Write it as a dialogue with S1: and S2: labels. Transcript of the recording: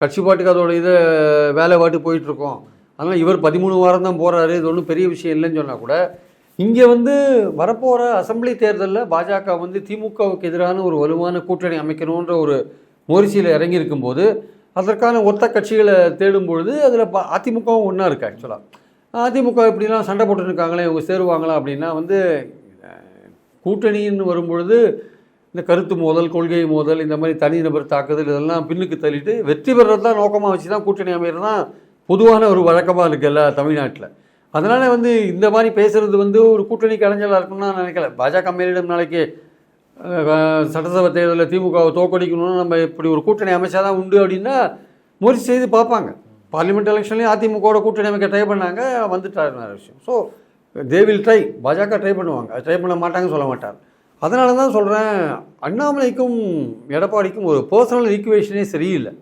S1: கட்சி பாட்டுக்கு அதோட இதை வேலை பாட்டு போயிட்டுருக்கோம். அதனால் இவர் பதிமூணு வாரம் தான் போகிறாரு இது ஒன்றும் பெரிய விஷயம் இல்லைன்னு சொன்னால் கூட இங்கே வந்து வரப்போகிற அசெம்பிளி தேர்தலில் பாஜக வந்து திமுகவுக்கு எதிரான ஒரு வலுவான கூட்டணி அமைக்கணுன்ற ஒரு முயற்சியில் இறங்கியிருக்கும் போது அதற்கான ஒத்த கட்சிகளை தேடும் பொழுது அதில் அதிமுகவும் ஒன்றா இருக்குது ஆக்சுவலாக அதிமுக இப்படிலாம் சண்டை போட்டுருக்காங்களே இருக்காங்களே இவங்க சேருவாங்களா அப்படின்னா வந்து கூட்டணின்னு வரும்பொழுது இந்த கருத்து மோதல் கொள்கை மோதல் இந்த மாதிரி தனிநபர் தாக்குதல் இதெல்லாம் பின்னுக்கு தள்ளிட்டு வெற்றி பெறது தான் நோக்கமாக வச்சு தான் கூட்டணி அமைகிறது தான் பொதுவான ஒரு வழக்கமாக இருக்குல்ல தமிழ்நாட்டில். அதனால் வந்து இந்த மாதிரி பேசுகிறது வந்து ஒரு கூட்டணி கலைஞராக இருக்கும்னு நான் நினைக்கல. பாஜக மேலிடம் நாளைக்கு சட்டசபை தேர்தலில் திமுகவை தோக்கடிக்கணும்னு நம்ம இப்படி ஒரு கூட்டணி அமைச்சா தான் உண்டு அப்படின்னா முயற்சி செய்து பார்ப்பாங்க. பார்லிமெண்ட் எலெக்ஷன்லேயும் அதிமுகவோட கூட்டணி அமைக்க ட்ரை பண்ணாங்க வந்துட்டார் விஷயம். ஸோ தே வில் ட்ரை பாஜக ட்ரை பண்ணுவாங்க. ட்ரை பண்ண மாட்டாங்கன்னு சொல்ல மாட்டார். அதனால தான் சொல்கிறேன் அண்ணாமலைக்கும் எடப்பாடிக்கும் ஒரு பர்சனல் ஈக்குவேஷனே சரியில்லை.